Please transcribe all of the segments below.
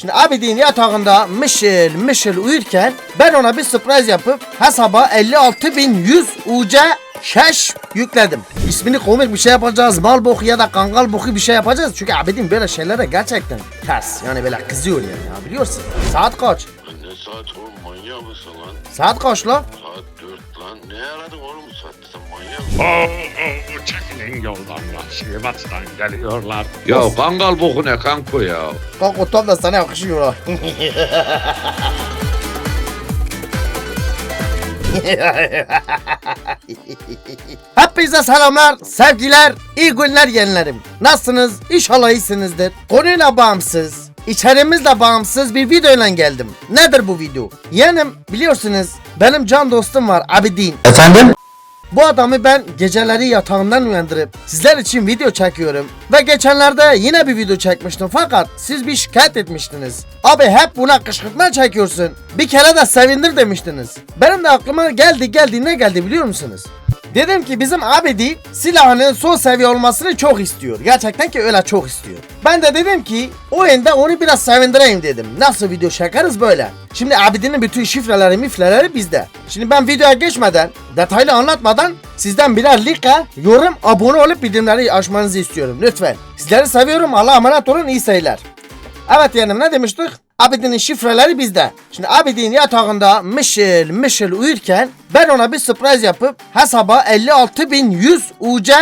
Şimdi Abidin yatağında mışıl mışıl uyurken ben ona bir sürpriz yapıp hesaba 56.100 UC cash yükledim. İsmini komik bir şey yapacağız. Mal boku ya da kangal boku bir şey yapacağız. Çünkü Abidin böyle şeylere gerçekten ters. Yani böyle kızıyor yani ya biliyorsun. Saat kaç? Ne saat oğlum manyak mısın lan? Saat kaç la? Saat 4 lan. Ne aradın oğlum bu mısın? Oo, çekilin yoldan lan. Geliyorlar. Ya kangal boku ne kanko ya? Kalk o top da sana yakışıyor ha. Hepinize selamlar, sevgiler, iyi günler yeğenlerim. Nasılsınız? İnşallah iyisinizdir. Konuyla bağımsız, içerimizle bağımsız bir videoyla geldim. Nedir bu video? Yeğenim biliyorsunuz benim can dostum var Abidin. Bu adamı ben geceleri yatağından uyandırıp sizler için video çekiyorum. Ve geçenlerde yine bir video çekmiştim fakat siz bir şikayet etmiştiniz. Abi hep buna kışkırtma çekiyorsun. Bir kere de sevindir demiştiniz. Benim de aklıma geldi geldi ne geldi biliyor musunuz? Dedim ki bizim abidi silahının son seviye olmasını çok istiyor. Gerçekten ki öyle çok istiyor. Ben de dedim ki oyunda onu biraz sevindireyim dedim. Nasıl video çekeriz böyle? Şimdi abidinin bütün şifreleri mifleleri bizde. Şimdi ben videoya geçmeden detaylı anlatmadan sizden birer like, yorum, abone olup bildirimleri açmanızı istiyorum. Lütfen. Sizleri seviyorum. Allah'a emanet olun. iyi seyirler. Evet yeğenim ne demiştik? Abidin'in şifreleri bizde. Şimdi Abidin yatağında mışıl mışıl uyurken ben ona bir sürpriz yapıp hesaba 56.100 UC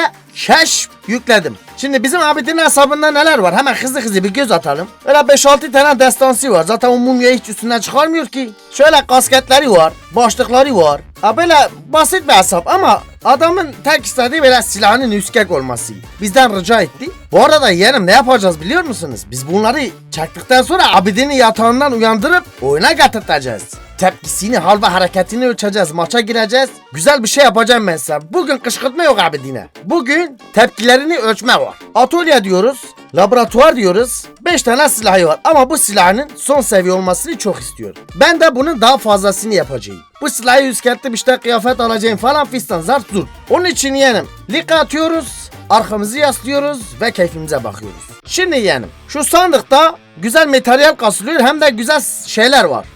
cash yükledim. Şimdi bizim Abidin'in hesabında neler var? Hemen hızlı hızlı bir göz atalım. Öyle 5-6 tane destansı var. Zaten o mumya hiç üstünden çıkarmıyor ki. Şöyle kasketleri var. Başlıkları var. Ha böyle basit bir hesap ama adamın tek istediği böyle silahının üskek olması. Bizden rica etti. Bu arada yeğenim ne yapacağız biliyor musunuz? Biz bunları çektikten sonra Abidin'i yatağından uyandırıp oyuna getirteceğiz. Tepkisini, hal ve hareketini ölçeceğiz. Maça gireceğiz. Güzel bir şey yapacağım ben size. Bugün kışkırtma yok Abidin'e. Bugün tepkilerini ölçme var. Atölye diyoruz. Laboratuvar diyoruz. 5 tane silahı var ama bu silahın son seviye olmasını çok istiyor. Ben de bunun daha fazlasını yapacağım. Bu silahı yüzkettim işte kıyafet alacağım falan fistan zart dur. Onun için yeğenim lik atıyoruz, arkamızı yaslıyoruz ve keyfimize bakıyoruz. Şimdi yeğenim şu sandıkta güzel materyal kasılıyor hem de güzel şeyler var.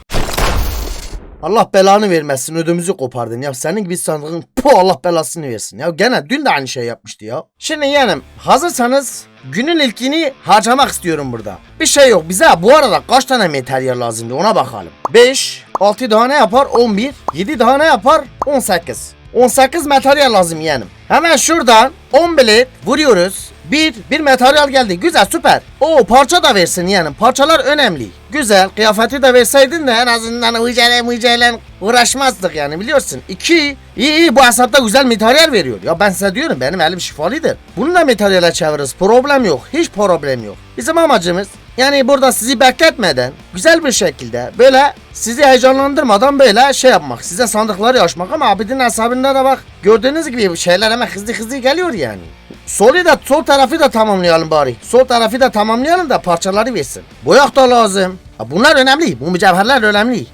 Allah belanı vermesin ödümüzü kopardın ya senin gibi sandığın bu Allah belasını versin ya gene dün de aynı şey yapmıştı ya. Şimdi yeğenim hazırsanız günün ilkini harcamak istiyorum burada. Bir şey yok bize bu arada kaç tane materyal lazımdı ona bakalım. 5, 6 daha ne yapar 11, 7 daha ne yapar 18. 18 materyal lazım yeğenim. Hemen şuradan 10 bilet vuruyoruz. Bir, bir materyal geldi. Güzel süper. O parça da versin yani. Parçalar önemli. Güzel. Kıyafeti de verseydin de en azından uycayla uycayla uğraşmazdık yani biliyorsun. İki, iyi iyi bu hesapta güzel materyal veriyor. Ya ben size diyorum benim elim şifalıdır. Bunu da materyale çeviririz. Problem yok. Hiç problem yok. Bizim amacımız yani burada sizi bekletmeden güzel bir şekilde böyle sizi heyecanlandırmadan böyle şey yapmak. Size sandıkları açmak ama abidin hesabında da bak gördüğünüz gibi şeyler hemen hızlı hızlı geliyor yani. Solu da sol tarafı da tamamlayalım bari. Sol tarafı da tamamlayalım da parçaları versin. Boyak da lazım. Bunlar önemli. Bu mücevherler önemli.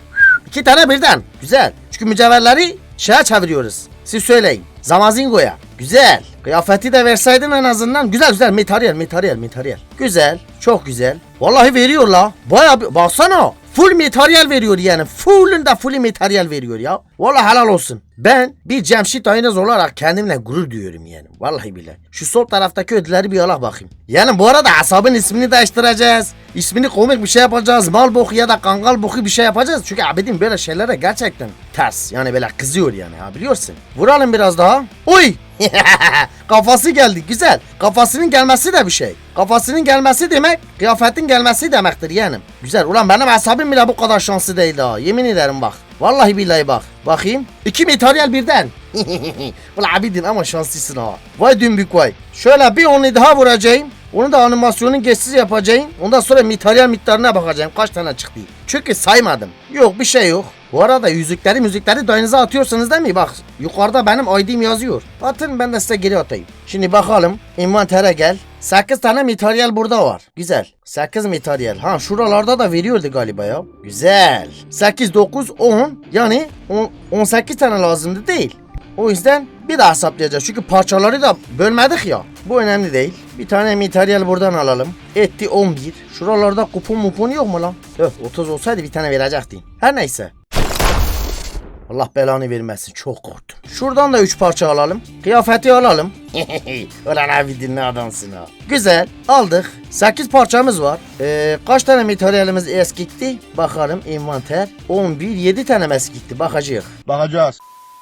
İki tane birden. Güzel. Çünkü mücevherleri şeye çeviriyoruz. Siz söyleyin. Zamazingo'ya. Güzel. Kıyafeti de verseydin en azından. Güzel güzel. Materyal, materyal, materyal. Güzel. Çok güzel. Vallahi veriyor la. Baya baksana. Full materyal veriyor yani. Full'ünde full materyal veriyor ya. Vallahi helal olsun. Ben bir Cemşit Aynaz olarak kendimle gurur duyuyorum yani. Vallahi billahi. Şu sol taraftaki ödülleri bir ala bakayım. Yani bu arada hesabın ismini değiştireceğiz. İsmini komik bir şey yapacağız. Mal boku ya da kangal boku bir şey yapacağız. Çünkü abidin böyle şeylere gerçekten ters. Yani böyle kızıyor yani ha biliyorsun. Vuralım biraz daha. Uy! Kafası geldi güzel. Kafasının gelmesi de bir şey. Kafasının gelmesi demek kıyafetin gelmesi demektir yeğenim. Güzel ulan benim hesabım bile bu kadar şanslı değil ha. Yemin ederim bak. Vallahi billahi bak. Bakayım. İki materyal birden. Ulan abidin ama şanslısın ha. Vay dümbük vay. Şöyle bir onu daha vuracağım. Onu da animasyonun geçsiz yapacağım. Ondan sonra materyal miktarına bakacağım. Kaç tane çıktı. Çünkü saymadım. Yok bir şey yok. Bu arada yüzükleri müzikleri dayınıza atıyorsunuz değil mi? Bak yukarıda benim ID'm yazıyor. Atın ben de size geri atayım. Şimdi bakalım. İnvantere gel. 8 tane materyal burada var. Güzel. 8 materyal. Ha şuralarda da veriyordu galiba ya. Güzel. 8, 9, 10. Yani on- 18 tane lazımdı değil. O yüzden Bir daha hesaplayacağız çünkü parçaları da bölmedik ya. Bu önemli değil. Bir tane materyal buradan alalım. Etti 11. Şuralarda kupon mupon yok mu lan? Öh 30 olsaydı bir tane verecektin. Her neyse. Allah belanı vermesin çok korktum. Şuradan da 3 parça alalım. Kıyafeti alalım. Ulan abi dinle adamsın ha. Güzel aldık. 8 parçamız var. Ee, kaç tane materyalimiz eskikti? Bakalım envanter. 11 7 tane mi eskikti bakacağız. Bakacağız.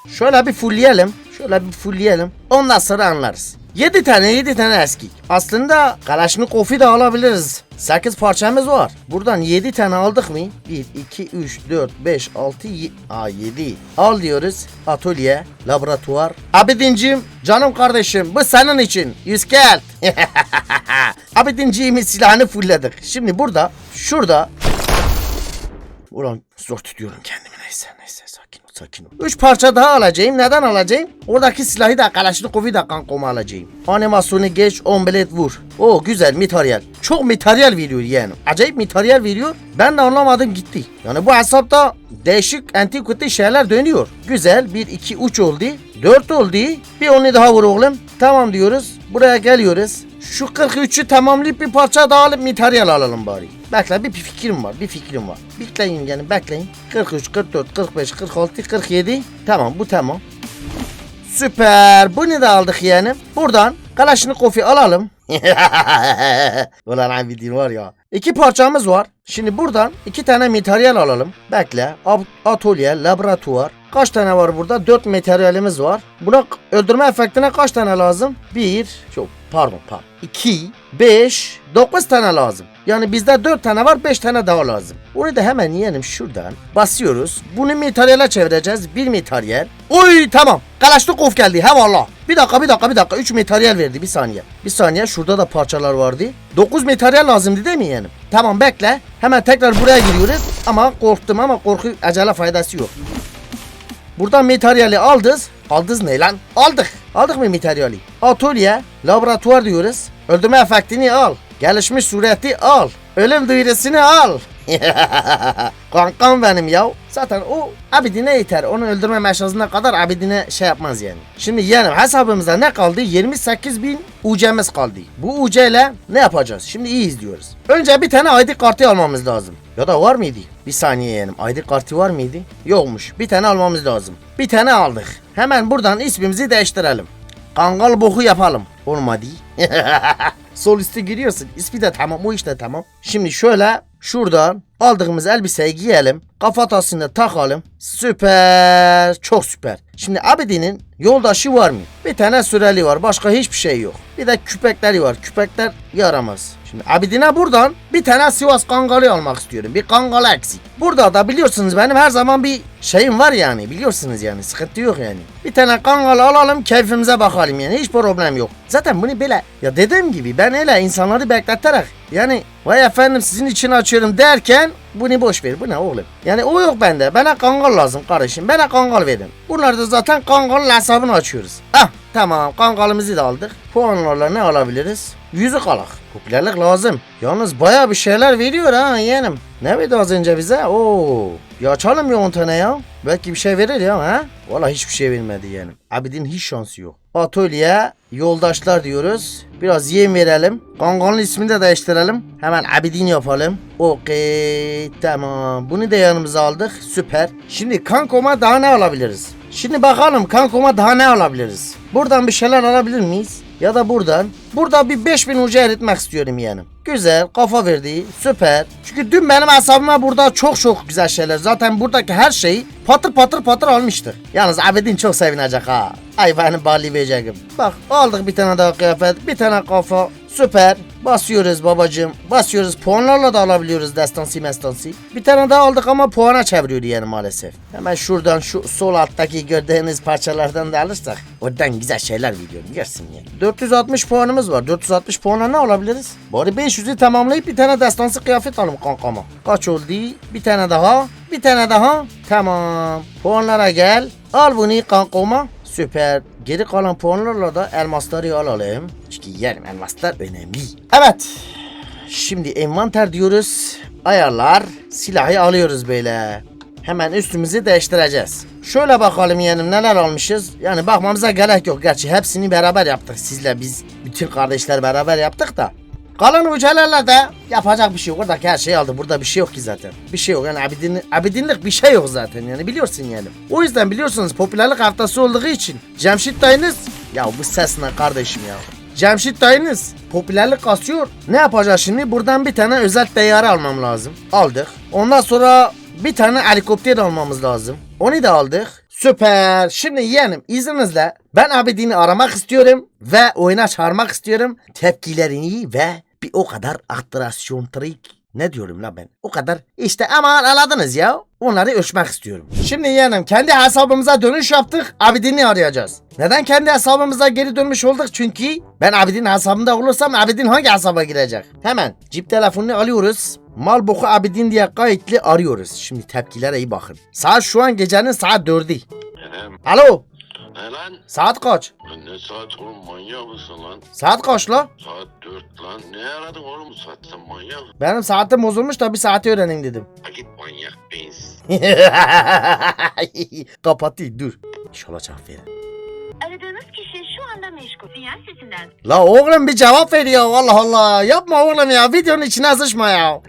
Şöyle bir fullleyelim. Şöyle bir fullleyelim. Ondan sonra anlarız. 7 tane 7 tane eski. Aslında Kalashnikov'u da alabiliriz. 8 parçamız var. Buradan 7 tane aldık mı? 1, 2, 3, 4, 5, 6, 7. Aa 7. Al diyoruz. Atölye, laboratuvar. Abidincim, canım kardeşim bu senin için. Yüz gel. Abidinciğimin silahını fullledik. Şimdi burada, şurada Ulan zor tutuyorum kendimi neyse neyse sakin ol. Üç parça daha alacağım. Neden alacağım? Oradaki silahı da Kalashnikov'u da kankoma alacağım. Animasyonu geç ombelet vur. O güzel materyal. Çok materyal veriyor yani. Acayip materyal veriyor. Ben de anlamadım gitti. Yani bu hesapta değişik antikwite şeyler dönüyor. Güzel. 1, 2, 3 oldu. 4 oldu. Bir onu daha vur oğlum. Tamam diyoruz. Buraya geliyoruz. Şu 43'ü tamamlayıp bir parça daha alıp materyal alalım bari. Bekle bir fikrim var, bir fikrim var. Bekleyin yani bekleyin. 43, 44, 45, 46, 47. Tamam bu tamam. Süper. Bunu da aldık yani. Buradan Kalashnikov'u alalım. Ulan abidin var ya. İki parçamız var. Şimdi buradan iki tane materyal alalım. Bekle. Atölye, laboratuvar. Kaç tane var burada? Dört materyalimiz var. Buna öldürme efektine kaç tane lazım? Bir, çok pardon pardon. İki, beş, dokuz tane lazım. Yani bizde dört tane var, beş tane daha lazım. Onu da hemen yiyelim şuradan. Basıyoruz. Bunu materyale çevireceğiz. Bir materyal. Oy tamam. Kalaşnikov geldi. He valla. Bir dakika bir dakika bir dakika. Üç materyal verdi. Bir saniye. Bir saniye. Şurada da parçalar vardı. Dokuz materyal lazımdı değil mi yani? Tamam bekle. Hemen tekrar buraya giriyoruz. Ama korktum ama korku acele faydası yok. Buradan materyali aldız. Aldız ne lan? Aldık. Aldık mı materyali? Atölye, laboratuvar diyoruz. Öldürme efektini al. Gelişmiş sureti al. Ölüm duyurusunu al. Kankam benim ya. Zaten o abidine yeter. Onu öldürme meşazına kadar abidine şey yapmaz yani. Şimdi yani hesabımızda ne kaldı? 28 bin UC'miz kaldı. Bu UC ile ne yapacağız? Şimdi iyi izliyoruz. Önce bir tane ID kartı almamız lazım. Ya da var mıydı? Bir saniye yeğenim. ID kartı var mıydı? Yokmuş. Bir tane almamız lazım. Bir tane aldık. Hemen buradan ismimizi değiştirelim. Kangal boku yapalım. Olmadı. Sol üstte giriyorsun. İsmi de tamam. O işte tamam. Şimdi şöyle şuradan aldığımız elbiseyi giyelim. Kafatasını takalım. Süper. Çok süper. Şimdi Abidin'in yoldaşı var mı? Bir tane süreli var. Başka hiçbir şey yok. Bir de küpekleri var. Küpekler yaramaz. Şimdi Abidin'e buradan bir tane Sivas Kangalı almak istiyorum. Bir Kangalı eksik. Burada da biliyorsunuz benim her zaman bir şeyim var yani. Biliyorsunuz yani. Sıkıntı yok yani. Bir tane Kangalı alalım keyfimize bakalım yani. Hiç problem yok. Zaten bunu böyle ya dediğim gibi ben öyle insanları bekleterek yani vay efendim sizin için açıyorum derken bunu boş ver. Bu ne oğlum? Yani o yok bende. Bana kangal lazım kardeşim. Bana kangal verin. Bunlar da zaten kangalın hesabını açıyoruz. Ah tamam kangalımızı da aldık. Puanlarla ne alabiliriz? Yüzük alak. Popülerlik lazım. Yalnız baya bir şeyler veriyor ha yeğenim. Ne verdi az önce bize? Oo. Bir açalım ya 10 tane ya. Belki bir şey verir ya ha. Valla hiçbir şey vermedi yeğenim. Abidin hiç şansı yok. Atölye, yoldaşlar diyoruz. Biraz yem verelim. Kanganın ismini de değiştirelim. Hemen Abidin yapalım. Okey tamam. Bunu da yanımıza aldık. Süper. Şimdi kankoma daha ne alabiliriz? Şimdi bakalım kankoma daha ne alabiliriz? Buradan bir şeyler alabilir miyiz? Ya da buradan. Burada bir 5000 ucu eritmek istiyorum yani. Güzel kafa verdi. Süper. Çünkü dün benim hesabıma burada çok çok güzel şeyler. Zaten buradaki her şeyi patır patır patır almıştır. Yalnız Abidin çok sevinecek ha. Ay benim bağlayabileceğim. Bak aldık bir tane daha kıyafet. Bir tane kafa. Süper. Basıyoruz babacığım. Basıyoruz. Puanlarla da alabiliyoruz destansı mestansı. Bir tane daha aldık ama puana çeviriyor yani maalesef. Hemen şuradan şu sol alttaki gördüğünüz parçalardan da alırsak oradan güzel şeyler veriyorum. Görsün yani. 460 puanımız var. 460 puanla ne alabiliriz? Bari 500'ü tamamlayıp bir tane destansı kıyafet alalım kankama. Kaç oldu? Bir tane daha. Bir tane daha. Tamam. Puanlara gel. Al bunu kankama. Süper. Geri kalan puanlarla da elmasları alalım. Çünkü yerim elmaslar önemli. Evet. Şimdi envanter diyoruz. Ayarlar. Silahı alıyoruz böyle. Hemen üstümüzü değiştireceğiz. Şöyle bakalım yeğenim neler almışız. Yani bakmamıza gerek yok. Gerçi hepsini beraber yaptık sizle biz. Bütün kardeşler beraber yaptık da. Kalan ucelerle de yapacak bir şey yok. Oradaki her şeyi aldı. Burada bir şey yok ki zaten. Bir şey yok yani abidin, abidinlik bir şey yok zaten yani biliyorsun yani. O yüzden biliyorsunuz popülerlik haftası olduğu için Cemşit dayınız ya bu ses ne kardeşim ya. Cemşit dayınız popülerlik kasıyor. Ne yapacağız şimdi? Buradan bir tane özel teyyare almam lazım. Aldık. Ondan sonra bir tane helikopter almamız lazım. Onu da aldık. Süper. Şimdi yeğenim izninizle ben Abidin'i aramak istiyorum ve oyuna çağırmak istiyorum. Tepkilerini ve bir o kadar aktrasyon trik ne diyorum la ben? O kadar. İşte aman anladınız ya. Onları ölçmek istiyorum. Şimdi yeğenim kendi hesabımıza dönüş yaptık. Abidin'i arayacağız. Neden kendi hesabımıza geri dönmüş olduk? Çünkü ben Abidin hesabında olursam Abidin hangi hesaba girecek? Hemen cip telefonunu alıyoruz. Mal boku Abidin diye kayıtlı arıyoruz. Şimdi tepkilere iyi bakın. Saat şu an gecenin saat 4'ü. Enem. Alo. Ne lan? Saat kaç? Ne saat oğlum manyak mısın lan? Saat kaç la? Saat 4 lan. Ne aradın oğlum bu saatte sen manyak? Benim saatim bozulmuş da bir saati öğreneyim dedim. Ha git manyak beyinsiz. Kapattı dur. İnşallah cevap verir. Aradığınız kişi şu anda meşgul. Sinyal sesinden La oğlum bir cevap ver ya Allah Allah. Yapma oğlum ya videonun içine sıçma ya.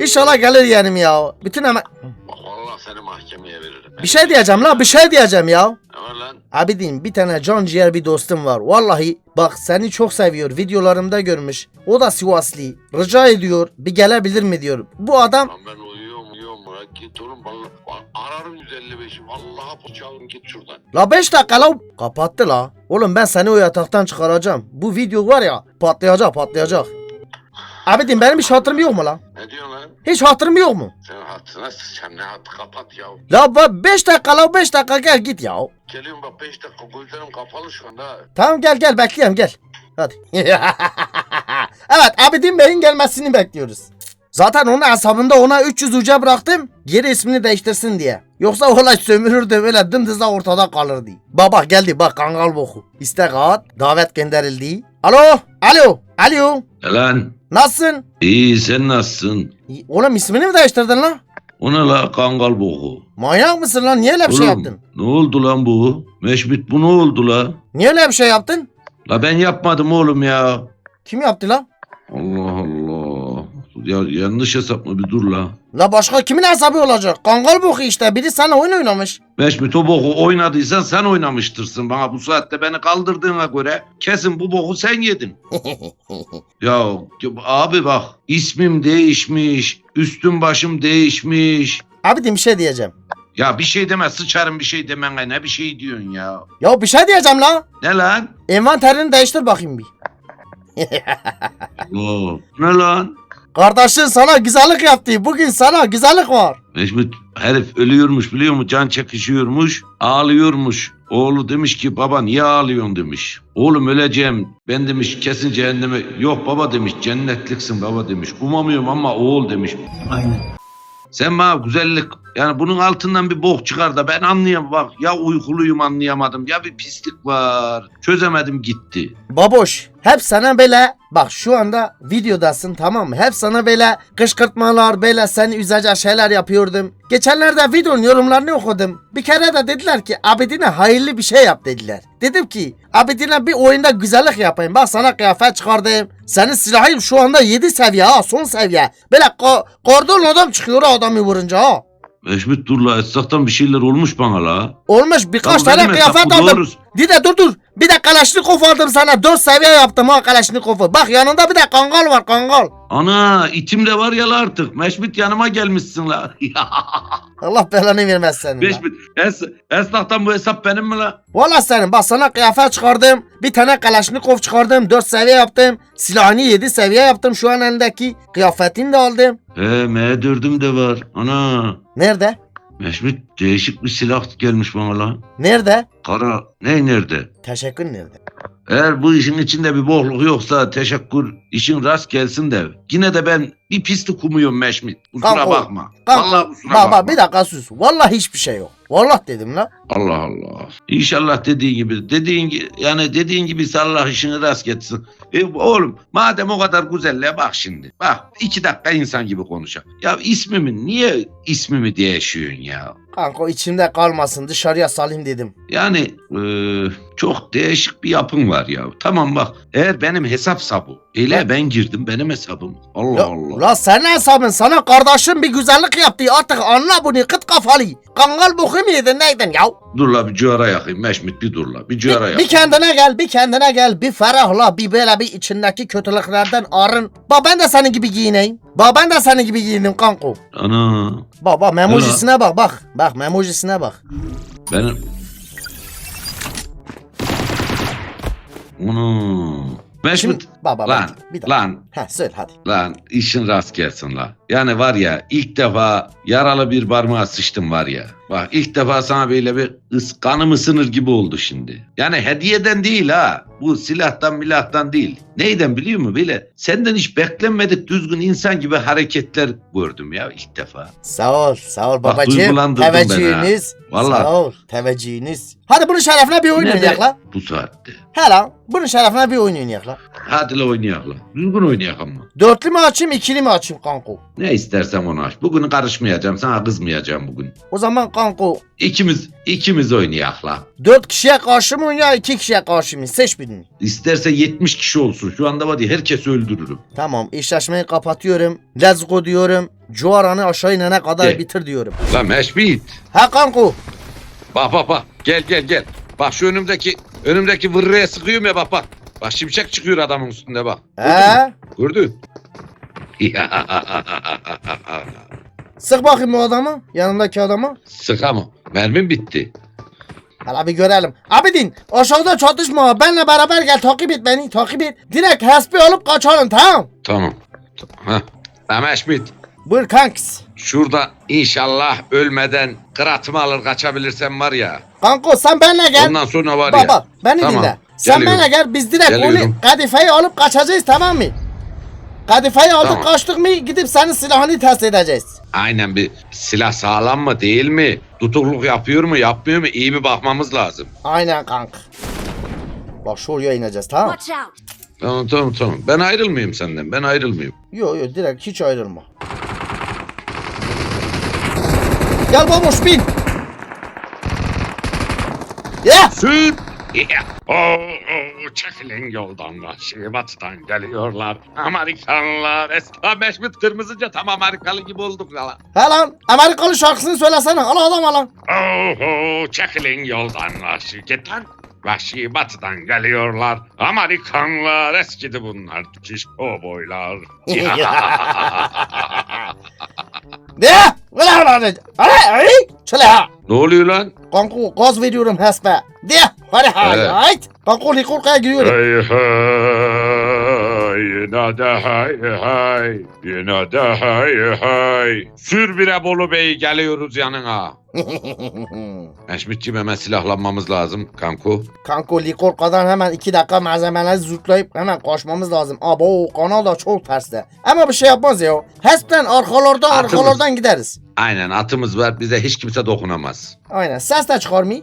İnşallah gelir yeğenim ya. Bütün hemen... Bak vallahi seni mahkemeye veririm. Bir şey diyeceğim la bir şey diyeceğim ya. Var lan? Abidin bir tane can ciğer bir dostum var. Vallahi bak seni çok seviyor. Videolarımda görmüş. O da Sivaslı. Rica ediyor bir gelebilir mi diyor. Bu adam Lan ben uyuyorum uyuyorum bırak git oğlum vallahi. Bak, Ararım 155'i vallahi poçalım git şuradan. La 5 dakika la. Kapattı la. Oğlum ben seni o yataktan çıkaracağım. Bu video var ya patlayacak patlayacak. Abidin benim hiç hatırım yok mu la? Ne diyorsun? Hiç hatırım yok mu? Sen hatırına sen ne hatı kapat ya. La 5 dakika la 5 dakika gel git ya. Geliyorum bak 5 dakika gözlerim kapalı şu anda. Tamam gel gel bekliyorum gel. Hadi. evet Abidin Bey'in gelmesini bekliyoruz. Zaten onun hesabında ona 300 uca bıraktım. Geri ismini değiştirsin diye. Yoksa olay sömürürdü böyle dımdızla ortada kalırdı. Baba geldi bak kangal boku. İstek at. Davet gönderildi. Alo. Alo. Alo. Lan Nasılsın? iyi sen nasılsın? Oğlum ismini mi değiştirdin lan? O ne la kangal boku? Manyak mısın lan? Niye öyle bir şey Oğlum, yaptın? Ne oldu lan bu? Meşbit bu ne oldu la? Niye öyle bir şey yaptın? La ben yapmadım oğlum ya. Kim yaptı lan? Allah Allah. Ya yanlış hesap mı bir dur la. La başka kimin hesabı olacak? Kangal boku işte. Biri sana oyun oynamış. Meşbit o boku oynadıysan sen oynamıştırsın bana bu saatte beni kaldırdığına göre kesin bu boku sen yedin. ya abi bak ismim değişmiş, üstüm başım değişmiş. Abi bir şey diyeceğim. Ya bir şey deme sıçarım bir şey demene ne bir şey diyorsun ya. Ya bir şey diyeceğim la. Ne lan? Envanterini değiştir bakayım bir. Oo, ne lan? Kardeşin sana güzellik yaptı. Bugün sana güzellik var. Mecbut herif ölüyormuş biliyor musun? Can çekişiyormuş, ağlıyormuş. Oğlu demiş ki baba niye ağlıyorsun demiş. Oğlum öleceğim. Ben demiş kesin cehenneme. Yok baba demiş cennetliksin baba demiş. Umamıyorum ama oğul demiş. Aynen. Sen bana güzellik yani bunun altından bir bok çıkar da ben anlayamam bak ya uykuluyum anlayamadım ya bir pislik var çözemedim gitti. Baboş. Hep sana böyle bak şu anda videodasın tamam mı? Hep sana böyle kışkırtmalar böyle seni üzecek şeyler yapıyordum. Geçenlerde videonun yorumlarını okudum. Bir kere de dediler ki Abidine hayırlı bir şey yap dediler. Dedim ki Abidine bir oyunda güzellik yapayım. Bak sana kıyafet çıkardım. Senin silahın şu anda 7 seviye ha son seviye. Böyle ko kordon adam çıkıyor adamı vurunca ha. Mehmet dur la esnaftan bir şeyler olmuş bana la. Olmuş birkaç tane kıyafet aldım. Dide dur dur. Bir de Kalaşnikov aldım sana. 4 seviye yaptım ha Kalaşnikov'u. Bak yanında bir de kangal var kangal. Ana itim de var ya la artık. Meşbit yanıma gelmişsin la. Allah belanı vermez senin. Meşbit es, esnaftan bu hesap benim mi la? Valla senin bak sana kıyafet çıkardım. Bir tane Kalaşnikov çıkardım. 4 seviye yaptım. Silahını 7 seviye yaptım şu an elindeki. Kıyafetini de aldım. He M4'üm de var. Ana. Nerede? Meşbit değişik bir silah gelmiş bana la. Nerede? Kara ne nerede? Teşekkür nerede? Eğer bu işin içinde bir bohluk yoksa teşekkür işin rast gelsin de. Yine de ben bir pislik umuyorum Meşmit. Kusura Kanka, bakma. Kanka, Vallahi kusura bak bakma. bak bir dakika sus. Vallahi hiçbir şey yok. Vallahi dedim la. Allah Allah. İnşallah dediğin gibi. Dediğin gibi yani dediğin gibi Allah işini rast getsin. E, oğlum madem o kadar güzelle bak şimdi. Bak iki dakika insan gibi konuşalım. Ya ismimi niye ismimi değişiyorsun ya? Kanka içimde kalmasın dışarıya salayım dedim. Yani e, çok değişik bir yapın var ya. Tamam bak eğer benim hesapsa bu. Ele ben girdim benim hesabım. Allah Ya, Allah. la senin hesabın sana kardeşim bir güzellik yaptı artık anla bunu kıt kafalı. Kangal boku mu yedin neydin ya? Dur la bir cigara yakayım Meşmit bir dur la. Bir cigara Bir, bir kendine gel bir kendine gel bir ferahla bir böyle bir içindeki kötülüklerden arın. Bak ben de senin gibi giyineyim. Bak ben de senin gibi giyinim kanko. Ana Bak bak memojisine bak bak. Bak memojisine bak. benim... Onu... Bak bak lan. Bir dakika. lan Heh söyle hadi. lan işin rast gelsin la. Yani var ya ilk defa yaralı bir parmağa sıçtım var ya. Bak ilk defa sana böyle bir ıs, kanım ısınır gibi oldu şimdi. Yani hediyeden değil ha. Bu silahtan milahtan değil. Neyden biliyor musun? Böyle senden hiç beklenmedik düzgün insan gibi hareketler gördüm ya ilk defa. Sağ ol sağ ol Bak, babacığım. ha. Teveccühünüz. Vallahi. Sağ ol teveccühünüz. Hadi bunun şerefine bir oyun oynayak la. bu saatte. He lan bunun şerefine bir oyun oynayak la. Hadi oynayalım. Düzgün oynayalım ama. Dörtlü mü açayım ikili mi açayım kanko? Ne istersen onu aç. Bugün karışmayacağım. Sana kızmayacağım bugün. O zaman kanko İkimiz ikimiz oynayak la. dört kişiye karşı mı oynuyor iki kişiye karşı mı? Seç birini. İsterse 70 kişi olsun. Şu anda var ya herkesi öldürürüm. Tamam eşleşmeyi kapatıyorum. Let's go diyorum. Cuaranı aşağı inene kadar Gel. bitir diyorum. La Meşbit. Ha kanko. Bak bak bak. Gel gel gel. Bak şu önümdeki önümdeki vırraya sıkıyorum ya bak bak. Bak şimşek çıkıyor adamın üstünde bak. He? Gördün? Sık bakayım o adamı. Yanımdaki adamı. Sık ama. Mermim bitti. Hala bir görelim. Abidin aşağıda çatışma. Benle beraber gel takip et beni. Takip et. Direkt hasbi alıp kaçalım tamam. Tamam. Heh. La Meşbit. Buyur kanks. Şurada inşallah ölmeden kıratımı alır kaçabilirsem var ya. Kanko sen benle gel. Ondan sonra var ya. Baba beni Tamam, dinle. Sen benle gel biz direkt Geliyorum. onu kadifeyi alıp kaçacağız tamam mı? Kadifeyi aldık Tamam. kaçtık mı gidip senin silahını test edeceğiz. Aynen bir silah sağlam mı değil mi? Tutukluk yapıyor mu yapmıyor mu? İyi bir bakmamız lazım. Aynen kanka. Bak şu oraya ineceğiz tamam Watch out. Tamam tamam tamam. Ben ayrılmayayım senden. Ben ayrılmayayım. Yo yo direkt hiç ayrılma. Gel babuş bin. Ya Süt. Oo, oo, çekilin yoldan vahşi batıdan geliyorlar. Amerikanlar eski Meşmut Kırmızıca tam Amerikalı gibi olduk ya. he lan Amerikalı şarkısını söylesene al adam al lan. Oho çekilin yoldan vahşi git lan. Vahşi batıdan geliyorlar. Amerikanlar eskidi bunlar. Dikiş ulan hadi hadi hadi şöyle ha. Ne oluyor lan? Kanku gaz veriyorum hasbe. De hadi hadi Evet. hadi. Kanku likurkaya giriyorum. Hey hey yine de hey hey yine de hey hey. Sür bire Bolu Bey geliyoruz yanına. Meşmitçim hemen silahlanmamız lazım kanku. Kanko likurkadan hemen iki dakika malzemeleri zıplayıp hemen kaçmamız lazım. Abo kanal da çok terste. Ama bir şey yapmaz ya. Hespen arkalardan Atımız. arkalardan gideriz. Aynen atımız var bize hiç kimse dokunamaz. Aynen ses de çıkarmayı.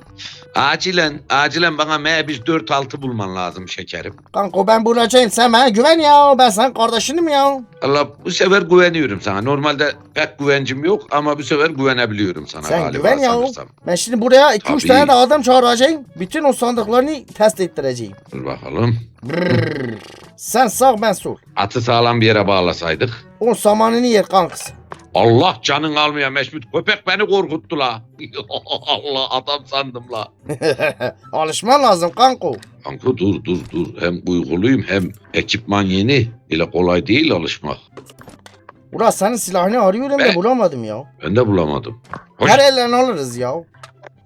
Acilen acilen bana M146 bulman lazım şekerim. Kanko ben bulacağım sen bana güven ya. Ben senin kardeşinim ya. Allah bu sefer güveniyorum sana. Normalde pek güvencim yok ama bu sefer güvenebiliyorum sana Sen galiba güven ya. sanırsam. Ben şimdi buraya 2-3 Tabii. tane de adam çağıracağım. Bütün o sandıklarını test ettireceğim. Dur bakalım. Brrr. Sen sağ ben sol. Atı sağlam bir yere bağlasaydık. O samanını yer kankası. Allah canın almaya Meşmut. Köpek beni korkuttu la. Allah adam sandım la. Alışman lazım kanko. Kanka dur dur dur. Hem uyguluyum hem ekipman yeni. Öyle kolay değil alışmak. Ulan senin silahını arıyorum da Ben- bulamadım ya. Ben de bulamadım. Hoş. Her ellerini alırız ya.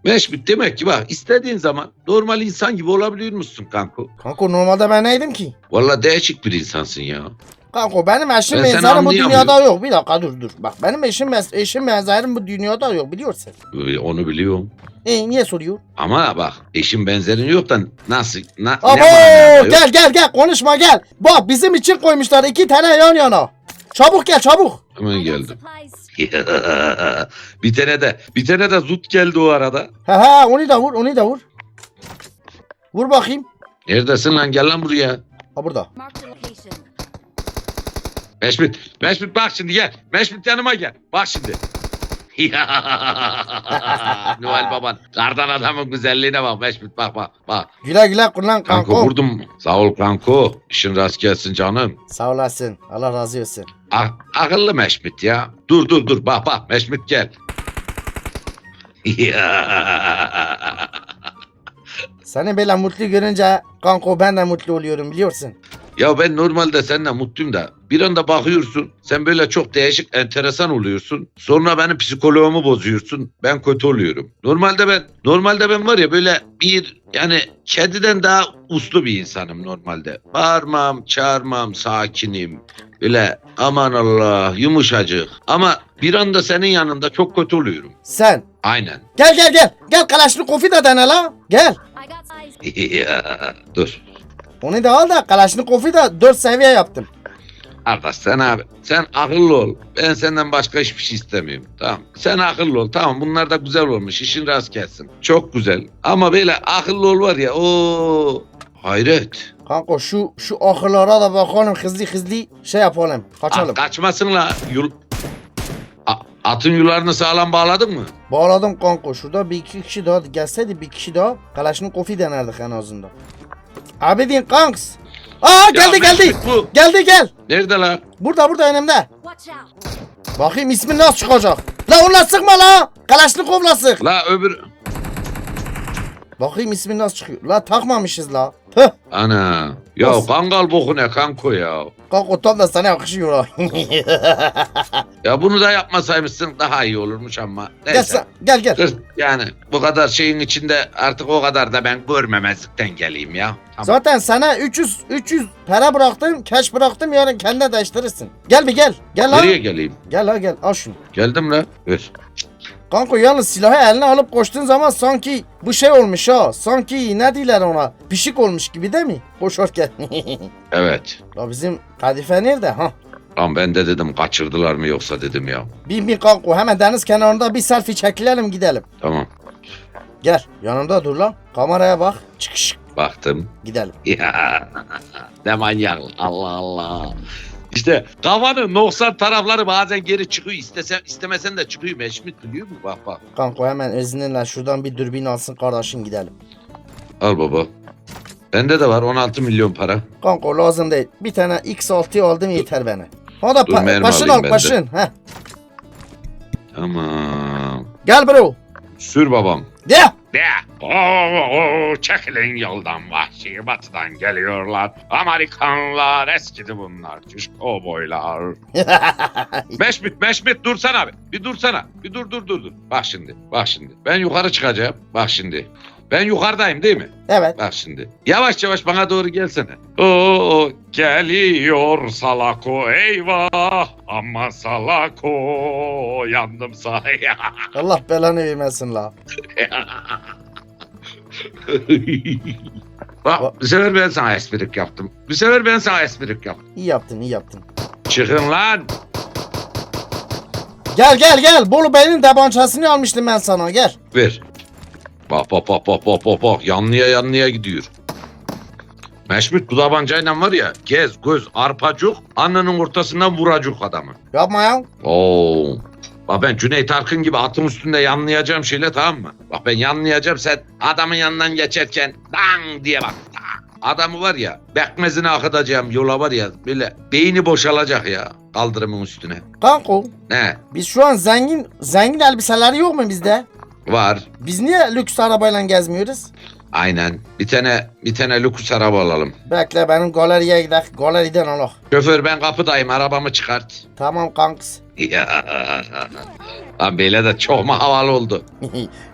Meşmut demek ki bak istediğin zaman normal insan gibi olabiliyor musun kanka? Kanko normalde ben neydim ki? Valla değişik bir insansın ya. Kanka benim eşim Ben benzerim bu dünyada yok. Bir dakika dur dur. Bak benim eşim eşim benzerim bu dünyada yok biliyorsun. Ee, Onu biliyorum. E niye soruyor? Ama bak eşin benzerin yok da nasıl na, ne Abo yok? gel gel gel konuşma gel. Bak bizim için koymuşlar iki tane yan yana. Çabuk gel çabuk. Hemen geldim. bir tane de bir tane de zut geldi o arada. He he onu da vur onu da vur. Vur bakayım. Neredesin lan gel lan buraya. Ha burada. Meşmut, Meşmut bak şimdi gel. Meşmut yanıma gel. Bak şimdi. Noel baban. Kardan adamın güzelliğine bak Meşmut bak bak bak. Güle güle kullan Kanko kanko. vurdum. Sağ ol kanko. İşin rast gelsin canım. Sağ olasın. Allah razı olsun. Ah, akıllı Meşmut ya. Dur dur dur bak bak Meşmut gel. Seni böyle mutlu görünce kanko ben de mutlu oluyorum biliyorsun. Ya ben normalde seninle mutluyum da bir anda bakıyorsun sen böyle çok değişik enteresan oluyorsun. Sonra benim psikoloğumu bozuyorsun. Ben kötü oluyorum. Normalde ben normalde ben var ya böyle bir yani kediden daha uslu bir insanım normalde. Bağırmam, çağırmam, sakinim. Böyle aman Allah yumuşacık. Ama bir anda senin yanında çok kötü oluyorum. Sen. Aynen. Gel gel gel. Gel Kalaşnikovi de dene la. Gel. Dur. Onu da al da Kalaşnikovi de 4 seviye yaptım. Arkadaş sen abi sen akıllı ol. Ben senden başka hiçbir şey istemiyorum. Tamam. Sen akıllı ol. Tamam bunlar da güzel olmuş. İşin rast gelsin. Çok güzel. Ama böyle akıllı ol var ya o hayret. Kanka şu şu ahırlara da bakalım hızlı hızlı şey yapalım. Kaçalım. Ah, kaçmasın la. Yul... A- atın yularını sağlam bağladın mı? Bağladım kanka. Şurada bir iki kişi daha gelseydi bir kişi daha Kalaşnikovi denerdik en azından. Abidin kanks. Aa geldi Ya geldi. Bu. Geldi gel. Nerede la? Burada burada önümde. Bakayım ismin nasıl çıkacak. La onunla sıkma la. Kalaşnikov'la sık. La öbür... Bakayım ismin nasıl çıkıyor. La takmamışız la. Tüh. Ana. Ya Nasıl? kangal boku ne kanko ya. Kanka tam da sana yakışıyor ha. Ya bunu da yapmasaymışsın daha iyi olurmuş ama. gel, Neyse. sen- gel gel. Kız, Yani bu kadar şeyin içinde artık o kadar da ben görmemezlikten geleyim ya. Tamam. Zaten sana 300 300 para bıraktım, cash bıraktım yarın kendine değiştirirsin. Gel bir gel. Gel lan. Nereye geleyim? Gel la gel al şunu. Geldim la. Ver. Kanka yalnız silahı eline alıp koştuğun zaman sanki bu şey olmuş ha. Sanki ne diyorlar ona? Pişik olmuş gibi değil mi? Koşarken. Evet. la bizim kadife nerede? Ha. Lan ben de dedim kaçırdılar mı yoksa dedim ya. Bin bin kanka hemen deniz kenarında bir selfie çekilelim gidelim. Tamam. Gel yanımda dur lan. Kameraya bak. Çıkış Baktım. gidelim. Ya. ne manyak. Allah Allah. İşte kafanın noksan tarafları bazen geri çıkıyor. İstesen, istemesen de çıkıyor. Meşmut biliyor musun? Bak bak. Kanka hemen izninle şuradan bir dürbün alsın kardeşim gidelim. Al baba. Bende de var 16 milyon para. Kanka lazım değil. Bir tane X6 aldım yeter bana. O da Dur, pa- mermi başın alayım al ben de. başın. Heh. Tamam. Gel bro. Sür babam. De. De. Oo, çekilin yoldan vahşi batıdan geliyorlar. Amerikanlar eskidi bunlar. Çüş kovboylar. Meşmit, Meşmit dursana abi. Bir dursana. Bir dur dur dur dur. Bak şimdi. Bak şimdi. Ben yukarı çıkacağım. Bak şimdi. Ben yukarıdayım değil mi? evet. Bak şimdi. Yavaş yavaş bana doğru gelsene. Oo Geliyor salako eyvah. Ama salako yandım sahaya. Allah belanı vermesin la. Bak bir sefer ben sana esprik yaptım. Bir sefer ben sana esprik yaptım. İyi yaptın iyi yaptın. Çıkın lan. Gel gel gel. Bolu Bey'in tabancasını almıştım ben sana gel. Ver. Bak bak bak bak bak bak bak. Yanlıya yanlıya gidiyor. Meşmut bu tabancayla var ya gez göz arpacık annenin ortasından vuracak adamı. Yapma ya. Oo. Bak ben Cüneyt Arkın gibi atın üstünde yanlayacağım şeyle tamam mı? Bak ben yanlayacağım sen adamın yanından geçerken dang diye bak. dang. Adamı var ya bekmezini akıtacağım yola var ya böyle beyni boşalacak ya kaldırımın üstüne. Kanka Ne biz şu an zengin zengin elbiseleri yok mu bizde? Var Biz niye lüks arabayla gezmiyoruz? aynen bir tane bir tane lüks araba alalım. Bekle benim galeriye gidelim. Galeriden alak. Şoför ben kapıdayım arabamı çıkart. Tamam kanks. Ya. Lan böyle de çok mu havalı oldu.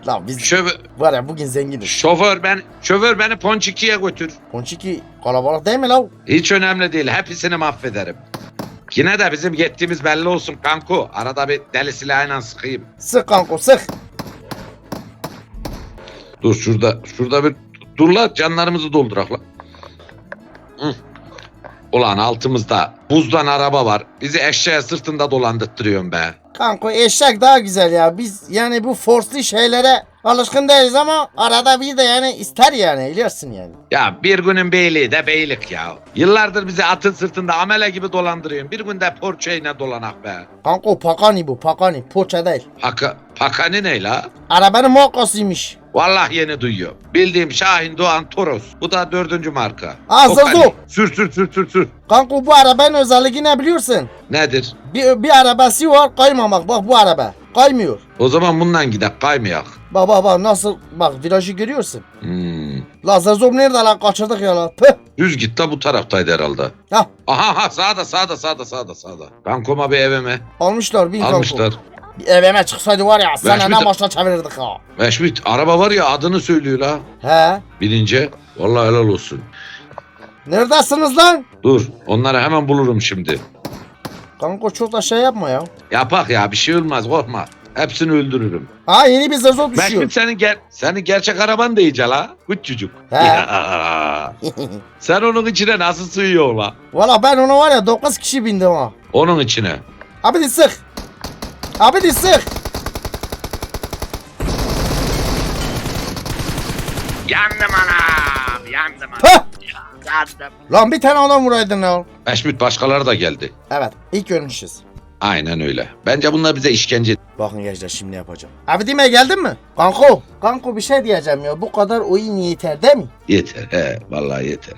Lan biz Şoför, var ya bugün zenginiz. şoför ben şoför beni Ponçiki'ye götür. Ponçiki kalabalık değil mi la? Hiç önemli değil. Hepsini mahvederim. Yine de bizim gittiğimiz belli olsun kanku. Arada bir deli silahıyla sıkayım. Sık kanko sık. Dur şurada şurada bir dur la canlarımızı doldurak la. Hı. Ulan altımızda buzdan araba var. Bizi eşeğe sırtında dolandırttırıyorsun be. Kanko eşek daha güzel ya. Biz yani bu forslu şeylere alışkın değiliz ama arada bir de yani ister yani biliyorsun yani. Ya bir günün beyliği de beylik ya. Yıllardır bizi atın sırtında amele gibi dolandırıyorsun. Bir günde porçeyle dolanak be. Kanko pakani bu pakani poça değil. Paka, pakani ne la? Arabanın markasıymış. Vallahi yeni duyuyor. Bildiğim Şahin Doğan Toros. Bu da dördüncü marka. Aa. Zozo. Sür sür sür sür sür. Kanko bu arabanın özelliği ne biliyorsun? Nedir? Bir, bir arabası var kaymamak bak bu araba. Kaymıyor. O zaman bundan gidelim kaymayak. Bak bak bak nasıl bak virajı görüyorsun. Hmm. Lazer zoom nerede lan kaçırdık ya la. Püh. Düz git la bu taraftaydı herhalde. Hah Aha ha sağda sağda sağda sağda sağda. Kankoma bir evime almışlar bin almışlar. Bir evime çıksaydı var ya sana Meşmut- ne başla çevirirdik ha. Meşmit araba var ya adını söylüyor la. He. Binince vallahi helal olsun. Neredesiniz lan? Dur onları hemen bulurum şimdi. Kanko çok da şey yapma ya. Yapak ya bir şey olmaz korkma. Hepsini öldürürüm. Ha yeni bir sezon düşüyor. Meşmit senin ger senin gerçek araban da iyice la. Küçücük. He. Ya. Sen onun içine nasıl sığıyor la? Valla ben ona var ya 9 kişi bindim ha. Onun içine. Abi de sık. Abi de sık. Yandım anam. Yandım Hah. Yandım. Lan bir tane adam vuraydın ya. Meşmit başkaları da geldi. Evet ilk görmüşüz. Aynen öyle. Bence bunlar bize işkence. Bakın gençler şimdi yapacağım. Abi dime geldin mi? Kanko. Kanko bir şey diyeceğim ya. Bu kadar oyun yeter değil mi? Yeter he vallahi yeter.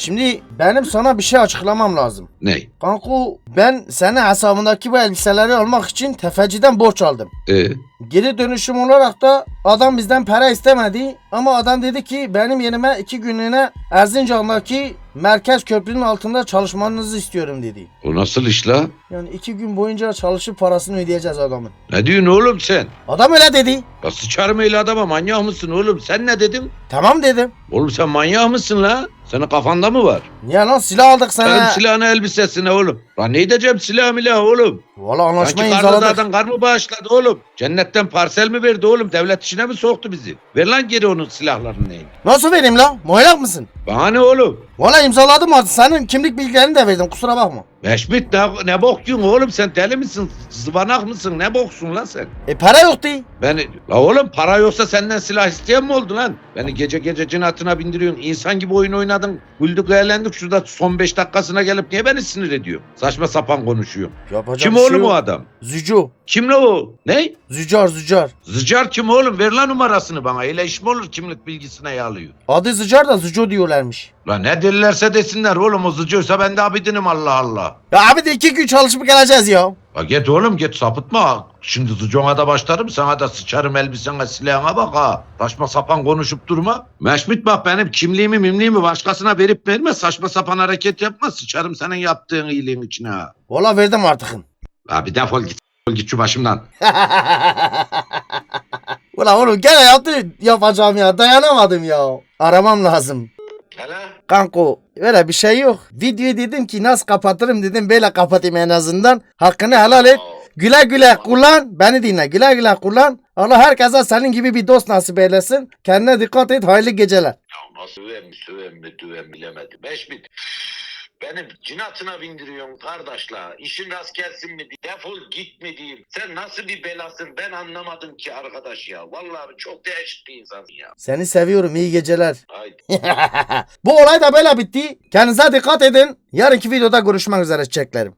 Şimdi benim sana bir şey açıklamam lazım. Ney? Kanko ben senin hesabındaki bu elbiseleri almak için tefeciden borç aldım. Ee, Geri dönüşüm olarak da adam bizden para istemedi ama adam dedi ki benim yerime iki günlüğüne Erzincan'daki merkez köprünün altında çalışmanızı istiyorum dedi. o nasıl iş la? Yani iki gün boyunca çalışıp parasını ödeyeceğiz adamın. Ne diyorsun oğlum sen? Adam öyle dedi. Ya sıçarım öyle adama manyak mısın oğlum? Sen ne dedin? Tamam dedim. Oğlum sen manyak mısın la? Senin kafanda mı var? Niye lan silah aldık Benim sana. silahını elbisesine oğlum. Lan ne edeceğim silah milah oğlum? Valla anlaşma Sanki imzaladık. karnıdan kar mı bağışladı oğlum? Cennetten parsel mi verdi oğlum? Devlet işine mi soktu bizi? Ver lan geri onun silahlarını neyin? Nasıl vereyim lan? Manyak mısın? Bana ne oğlum? Valla imzaladım artık. Senin kimlik bilgilerini de verdim kusura bakma. Meşmit ne, ne bok yiyorsun oğlum sen deli misin? Zıvanak mısın? Ne boksun lan sen? E para yoktu. Beni, la oğlum para yoksa senden silah isteyen mi oldu lan? Beni gece gece cinatına bindiriyorsun. İnsan gibi oyun oynadın. Güldük eğlendik şurada son 5 dakikasına gelip niye beni sinir ediyorsun? Saçma sapan konuşuyor. Yapacak Kim şey oğlum yok. o adam? Züco. Kim o? Ne? Zücar zücar. Zıcar kim oğlum? Ver lan numarasını bana. Öyle iş mi olur kimlik bilgisine yağlıyor? Adı Zücar da Züco diyorlarmış. La ne derlerse desinler oğlum o zıcıyorsa ben de abidinim Allah Allah. Ya abi de iki gün çalışıp geleceğiz ya. La git oğlum git sapıtma. Şimdi zıcona da başlarım sana da sıçarım elbisene silahına bak ha. Saçma sapan konuşup durma. Meşmit bak benim kimliğimi mimliğimi başkasına verip verme. Saçma sapan hareket yapma. Sıçarım senin yaptığın iyiliğin içine ha. Valla verdim artık. La bir defol git. Defol git şu başımdan. Ulan oğlum gene yaptı yapacağım ya dayanamadım ya. Aramam lazım. Hele? Kanko öyle bir şey yok. Videoyu dedim ki nasıl kapatırım dedim böyle kapatayım en azından. Hakkını helal et. Güle güle kullan. Beni dinle. Güle güle kullan. Allah herkese senin gibi bir dost nasip eylesin. Kendine dikkat et. Hayırlı geceler. Ya nasıl mi söven mi düven bilemedim. Beş bit. Benim cinatına bindiriyorsun kardeşla. İşin rast gelsin mi. Defol git mi diyeyim. Sen nasıl bir belasın ben anlamadım ki arkadaş ya. Vallahi çok değişik bir insansın ya. Seni seviyorum. İyi geceler. Haydi. Bu olay da böyle bitti. Kendinize dikkat edin. Yarınki videoda görüşmek üzere çiçeklerim.